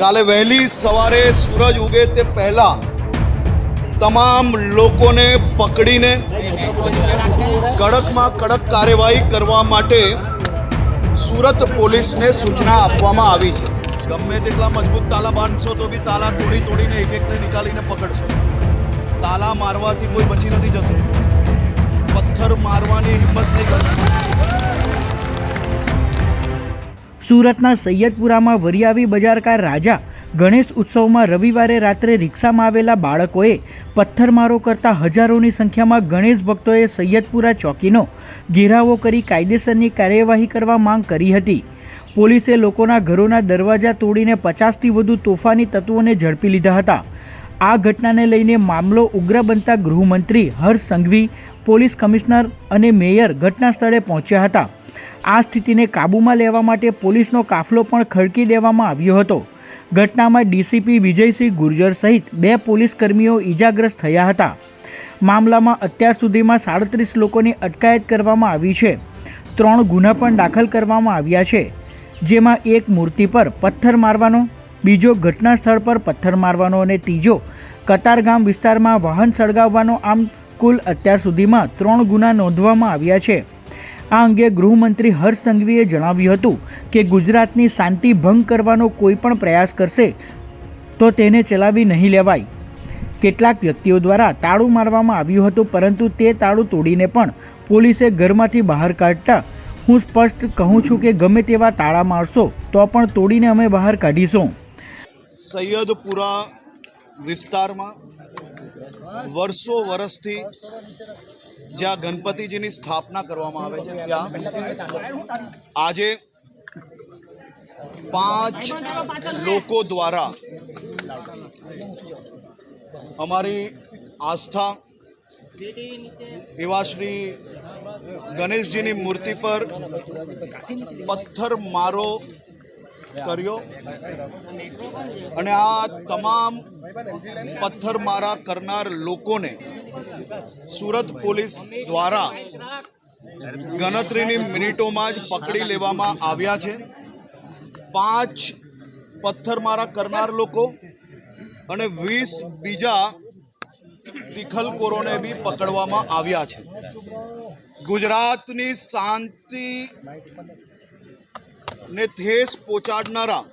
કાલે વહેલી સવારે સૂરજ ઉગે તે પહેલા તમામ લોકોને પકડીને કડકમાં કડક કાર્યવાહી કરવા માટે સુરત પોલીસને સૂચના આપવામાં આવી છે. ગમે તેટલા મજબૂત તાલા બાંધશો તો બી તાલા તોડી તોડીને એક એકને નીકાળીને પકડશો. તાલા મારવાથી કોઈ બચી નથી જતું. પથ્થર મારવાની હિંમત નહીં કરતી. સુરતના સૈયદપુરામાં વરિયાવી બજારકાર રાજા ગણેશ ઉત્સવમાં રવિવારે રાત્રે રિક્ષામાં આવેલા બાળકોએ પથ્થરમારો કરતા હજારોની સંખ્યામાં ગણેશ ભક્તોએ સૈયદપુરા ચોકીનો ઘેરાવો કરી કાયદેસરની કાર્યવાહી કરવા માંગ કરી હતી. પોલીસે લોકોના ઘરોના દરવાજા તોડીને પચાસથી વધુ તોફાની તત્વોને ઝડપી લીધા હતા. આ ઘટનાને લઈને મામલો ઉગ્ર બનતા ગૃહમંત્રી હર્ષ સંઘવી, પોલીસ કમિશનર અને મેયર ઘટના સ્થળે પહોંચ્યા હતા. આ સ્થિતિને કાબૂમાં લેવા માટે પોલીસનો કાફલો પણ ખડકી દેવામાં આવ્યો હતો. ઘટનામાં ડીસીપી વિજયસિંહ ગુર્જર સહિત બે પોલીસ કર્મીઓ ઈજાગ્રસ્ત થયા હતા. મામલામાં અત્યાર સુધીમાં સાડત્રીસ લોકોની અટકાયત કરવામાં આવી છે. ત્રણ ગુના પણ દાખલ કરવામાં આવ્યા છે. જેમાં એક મૂર્તિ પર પથ્થર મારવાનો, બીજો ઘટના સ્થળ પર પથ્થર મારવાનો અને ત્રીજો કતારગામ વિસ્તારમાં વાહન સળગાવવાનો આમ કુલ અત્યાર સુધીમાં ત્રણ ગુના નોંધવામાં આવ્યા છે. આ અંગે ગૃહમંત્રી હર્ષ સંઘવીએ જણાવ્યું હતું કે ગુજરાતની શાંતિ ભંગ કરવાનો કોઈ પણ પ્રયાસ કરશે તો તેને ચલાવી નહીં લેવાય. કેટલાક વ્યક્તિઓ દ્વારા તાળું મારવામાં આવ્યું હતું, પરંતુ તે તાળું તોડીને પણ પોલીસે ઘરમાંથી બહાર કાઢતા હું સ્પષ્ટ કહું છું કે ગમે તેવા તાળા મારશો, તો પણ તોડીને અમે બહાર કાઢીશું. સૈયદપુરા વિસ્તારમાં વર્ષો વર્ષથી જ્યાં ગણપતિજીની સ્થાપના કરવામાં આવે છે ત્યાં. આજે પાંચ લોકો દ્વારા અમારી આસ્થા એવા શ્રી ગણેશજીની મૂર્તિ પર પથ્થર મારો કર્યો અને આ તમામ પથ્થરમારા કરનાર લોકોને સુરત પોલીસ દ્વારા ગણતરીની મિનિટોમાં જ પકડી લેવામાં આવ્યા છે. પાંચ પથ્થરમારા કરનાર લોકો અને વીસ બીજા તિખલકોરોને બી પકડવામાં આવ્યા છે. ગુજરાતની શાંતિ ને ઠેસ પહોંચાડનારા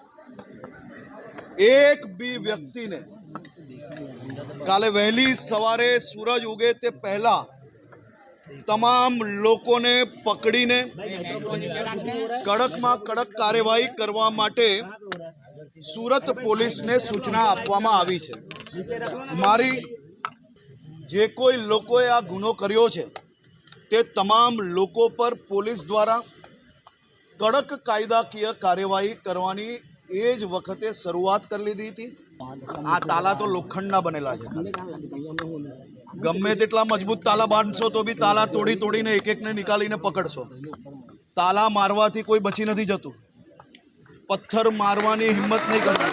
એક બી વ્યક્તિને કાલે વહેલી સવારે સૂરજ ઉગે તે પહેલા તમામ લોકોને પકડીને કડકમાં કડક કાર્યવાહી કરવા માટે સુરત પોલીસને સૂચના આપવામાં આવી છે. મારી જે કોઈ લોકોએ આ ગુનો કર્યો છે, તે તમામ લોકો પર પોલીસ દ્વારા કડક કાયદાકીય કાર્યવાહી કરવાની એ જ વખતે શરૂઆત કરી લીધી હતી આ તાલા તો લોખંડના બનેલા છે ખાલી. ગમે તેટલા મજબૂત તાલા બાંધશો તો બી તાલા તોડી તોડીને એક એકને નિકાલીને પકડશો તાલા મારવાથી કોઈ બચી નથી જતું પથ્થર મારવાની હિંમત નહીં કરતી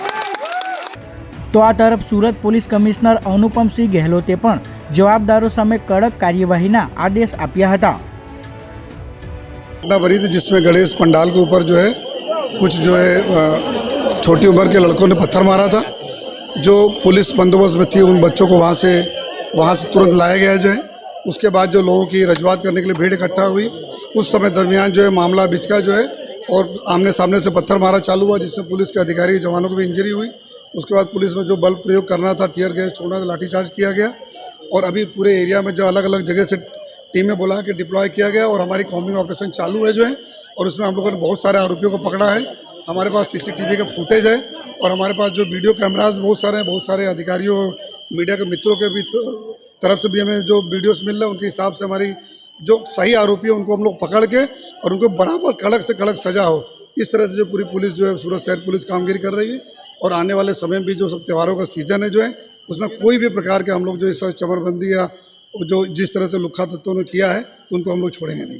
તો આ તરફ સુરત પોલીસ કમિશનર અનુપમસિંહ ગહેલોતે પણ જવાબદારો સામે કડક કાર્યવાહીના આદેશ આપ્યા હતા घटना भरी थी जिसमें गणेश पंडाल के ऊपर जो है कुछ जो है अ, छोटी उम्र के लड़कों ने पत्थर मारा था। जो पुलिस बंदोबस्त में थी, उन बच्चों को वहाँ से वहाँ से तुरंत लाया गया जो है। उसके बाद जो लोगों की रजूआत करने के लिए भीड़ इकट्ठा हुई, उस समय दरमियान जो है मामला बिचका जो है और आमने सामने से पत्थर मारा चालू हुआ जिसमें पुलिस के अधिकारी जवानों को भी इंजरी हुई। उसके बाद पुलिस ने जो बल प्रयोग करना था, टीयर गैस छोड़ना था, लाठीचार्ज किया गया। और अभी पूरे एरिया में जो अलग अलग जगह से टीमें बुला के डिप्लॉय किया गया और हमारी कॉम्बिंग ऑपरेशन चालू है जो है। और उसमें हम लोगों ने बहुत सारे आरोपियों को पकड़ा है। हमारे पास सीसीटीवी का फुटेज है और हमारे पास जो वीडियो कैमराज बहुत सारे हैं, बहुत सारे अधिकारियों मीडिया के मित्रों के भी तरफ़ से भी हमें जो वीडियोस मिल रहे हैं, उनके हिसाब से हमारी जो सही आरोपी है, उनको हम लोग पकड़ के और उनको बराबर कड़क से कड़क सजा हो। इस तरह से जो पूरी पुलिस जो है, सूरत शहर पुलिस कामगिरी कर रही है और आने वाले समय में भी जो सब त्योहारों का सीज़न है जो है, उसमें कोई भी प्रकार के हम लोग जो इस चमरबंदी या जो जिस तरह से लुखा तत्वों ने किया है, उनको हम लोग छोड़ेंगे नहीं।